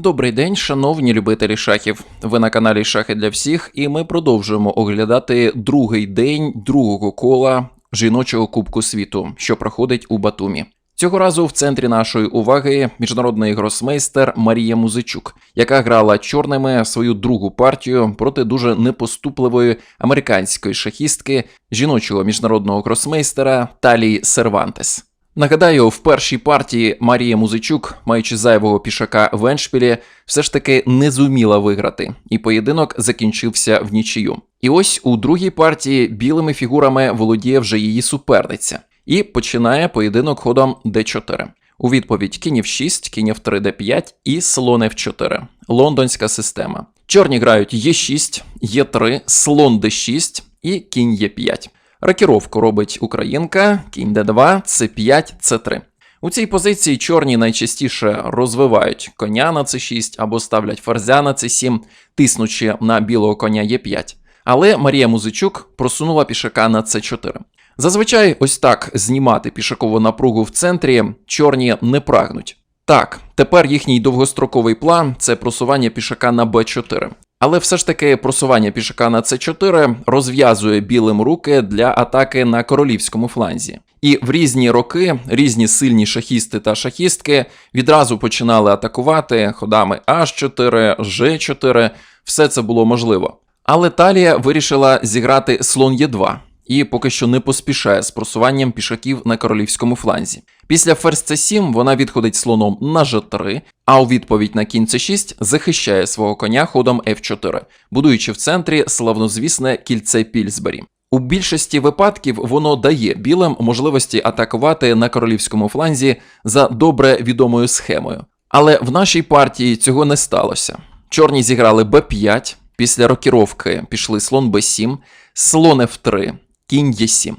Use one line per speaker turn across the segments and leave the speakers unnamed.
Добрий день, шановні любителі шахів. Ви на каналі Шахи для всіх, і ми продовжуємо оглядати другий день другого кола жіночого Кубку світу, що проходить у Батумі. Цього разу в центрі нашої уваги міжнародний гросмейстер Марія Музичук, яка грала чорними свою другу партію проти дуже непоступливої американської шахістки жіночого міжнародного гросмейстера Талії Сервантес. Нагадаю, в першій партії Марія Музичук, маючи зайвого пішака в Еншпілі, все ж таки не зуміла виграти, і поєдинок закінчився в нічию. І ось у другій партії білими фігурами володіє вже її суперниця, і починає поєдинок ходом d4. У відповідь кінь f6, кінь f3, d5 і слон f4. Лондонська система. Чорні грають e6, e3, слон d6 і кінь e5. Рокіровку робить українка, кінь d2, c5, c3. У цій позиції чорні найчастіше розвивають коня на c6 або ставлять ферзя на c7, тиснучи на білого коня e5. Але Марія Музичук просунула пішака на c4. Зазвичай ось так знімати пішакову напругу в центрі чорні не прагнуть. Так, тепер їхній довгостроковий план це просування пішака на b4. Але все ж таки просування пішака на c4 розв'язує білим руки для атаки на королівському фланзі. І в різні роки різні сильні шахісти та шахістки відразу починали атакувати ходами h4, g4, все це було можливо. Але Талія вирішила зіграти слон Е2 і поки що не поспішає з просуванням пішаків на королівському фланзі. Після ферзь c7 вона відходить слоном на g3, а у відповідь на кінь c6 захищає свого коня ходом f4, будуючи в центрі славнозвісне кільце Пільсбері. У більшості випадків воно дає білим можливості атакувати на королівському фланзі за добре відомою схемою. Але в нашій партії цього не сталося. Чорні зіграли b5, після рокіровки пішли слон b7, слон f3, кінь e7.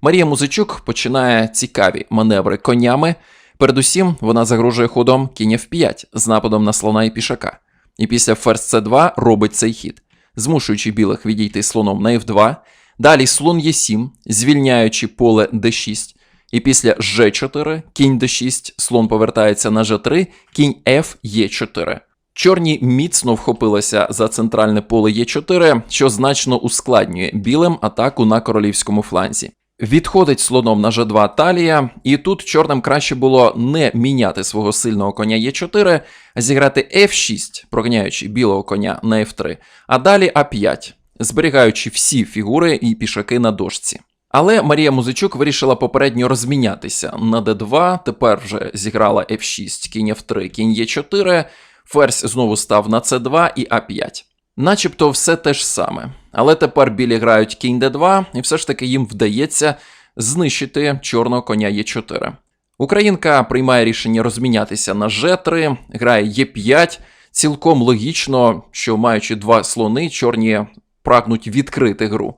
Марія Музичук починає цікаві маневри конями. Передусім, вона загрожує ходом кінь f5 з нападом на слона і пішака. І після ферзь c2 робить цей хід, змушуючи білих відійти слоном на f2, далі слон e7, звільняючи поле d6, і після g4, кінь d6, слон повертається на g3, кінь f e4. Чорні міцно вхопилися за центральне поле Е4, що значно ускладнює білим атаку на королівському фланзі. Відходить слоном на Ж2 талія, і тут чорним краще було не міняти свого сильного коня Е4, а зіграти F6, проганяючи білого коня на F3, а далі А5, зберігаючи всі фігури і пішаки на дошці. Але Марія Музичук вирішила попередньо розмінятися на d2, тепер вже зіграла F6, кінь F3, кінь Е4, ферзь знову став на c2 і А5. Начебто все те ж саме. Але тепер білі грають кінь d2, і все ж таки їм вдається знищити чорного коня Е4. Українка приймає рішення розмінятися на G3, грає Е5. Цілком логічно, що маючи два слони, чорні прагнуть відкрити гру.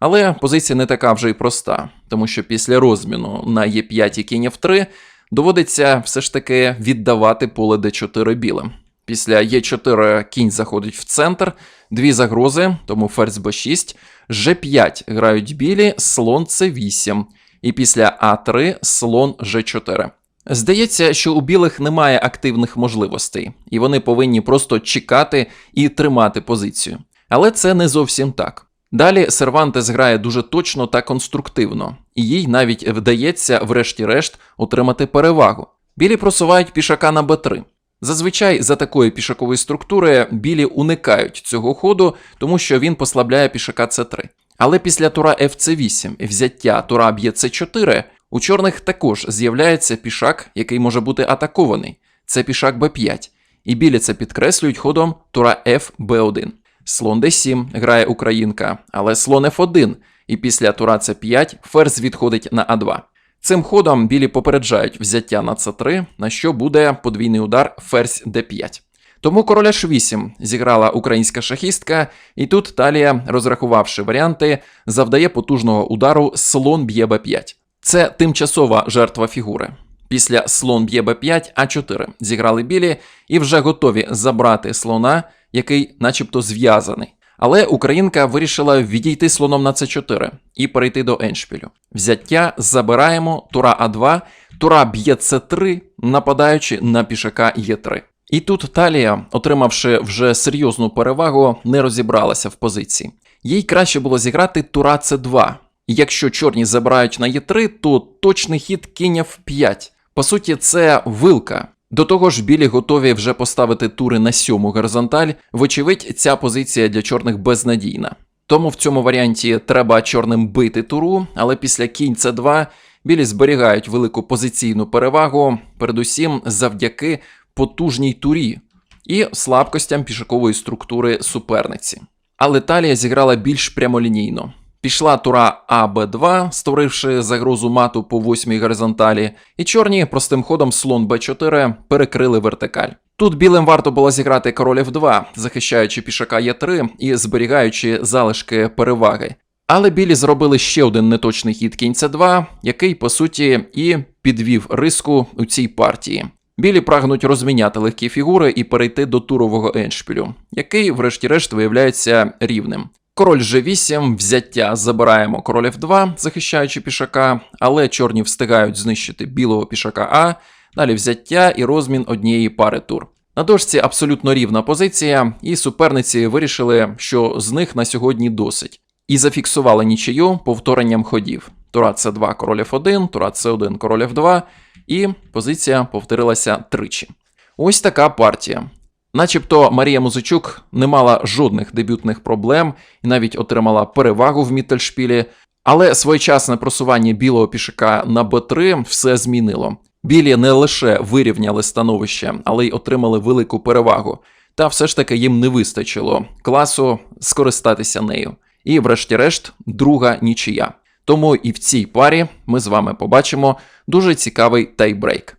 Але позиція не така вже й проста, тому що після розміну на Е5 і кінь F3 доводиться все ж таки віддавати поле d4 білим. Після Е4 кінь заходить в центр, дві загрози, тому ферзь b6, G5 грають білі, слон c8, і після А3 слон G4. Здається, що у білих немає активних можливостей, і вони повинні просто чекати і тримати позицію. Але це не зовсім так. Далі Сервантес грає дуже точно та конструктивно, і їй навіть вдається, врешті-решт, отримати перевагу. Білі просувають пішака на Б3. Зазвичай за такої пішакової структури білі уникають цього ходу, тому що він послабляє пішака С3. Але після тура fc8 і взяття тура б'є С4 у чорних також з'являється пішак, який може бути атакований. Це пішак Б5. І білі це підкреслюють ходом тура FB1. Слон d7 грає українка, але слон f1, і після тура c5 ферзь відходить на а2. Цим ходом білі попереджають взяття на c3, на що буде подвійний удар ферзь d5. Тому короля h8 зіграла українська шахістка, і тут Талія, розрахувавши варіанти, завдає потужного удару слон б'є b5. Це тимчасова жертва фігури. Після слон б'є b5, а4 зіграли білі і вже готові забрати слона, який начебто зв'язаний. Але українка вирішила відійти слоном на c4 і перейти до еншпілю. Взяття забираємо, тура А2, тура б'є c3, нападаючи на пішака Е3. І тут Талія, отримавши вже серйозну перевагу, не розібралася в позиції. Їй краще було зіграти тура С2. Якщо чорні забирають на Е3, то точний хід кінь F5. По суті, це вилка. До того ж, білі готові вже поставити тури на сьому горизонталь. Вочевидь, ця позиція для чорних безнадійна. Тому в цьому варіанті треба чорним бити туру, але після кінь С2 білі зберігають велику позиційну перевагу, передусім завдяки потужній турі і слабкостям пішакової структури суперниці. Але Талія зіграла більш прямолінійно. Пішла тура АБ2, створивши загрозу мату по восьмій горизонталі, і чорні простим ходом слон Б4 перекрили вертикаль. Тут білим варто було зіграти король F2, захищаючи пішака Е3 і зберігаючи залишки переваги. Але білі зробили ще один неточний хід кінь С2, який по суті і підвів риску у цій партії. Білі прагнуть розміняти легкі фігури і перейти до турового еншпілю, який, врешті-решт, виявляється рівним. Король G8, взяття забираємо король F2, захищаючи пішака, але чорні встигають знищити білого пішака А, далі взяття і розмін однієї пари тур. На дошці абсолютно рівна позиція, і суперниці вирішили, що з них на сьогодні досить. І зафіксували нічию повторенням ходів. Тура С2, король F1, тура С1, король F2, і позиція повторилася тричі. Ось така партія. Начебто Марія Музичук не мала жодних дебютних проблем і навіть отримала перевагу в Міттельшпілі, але своєчасне просування білого пішака на Б3 все змінило. Білі не лише вирівняли становище, але й отримали велику перевагу. Та все ж таки їм не вистачило класу скористатися нею. І, врешті-решт, друга нічия. Тому і в цій парі ми з вами побачимо дуже цікавий тайбрейк.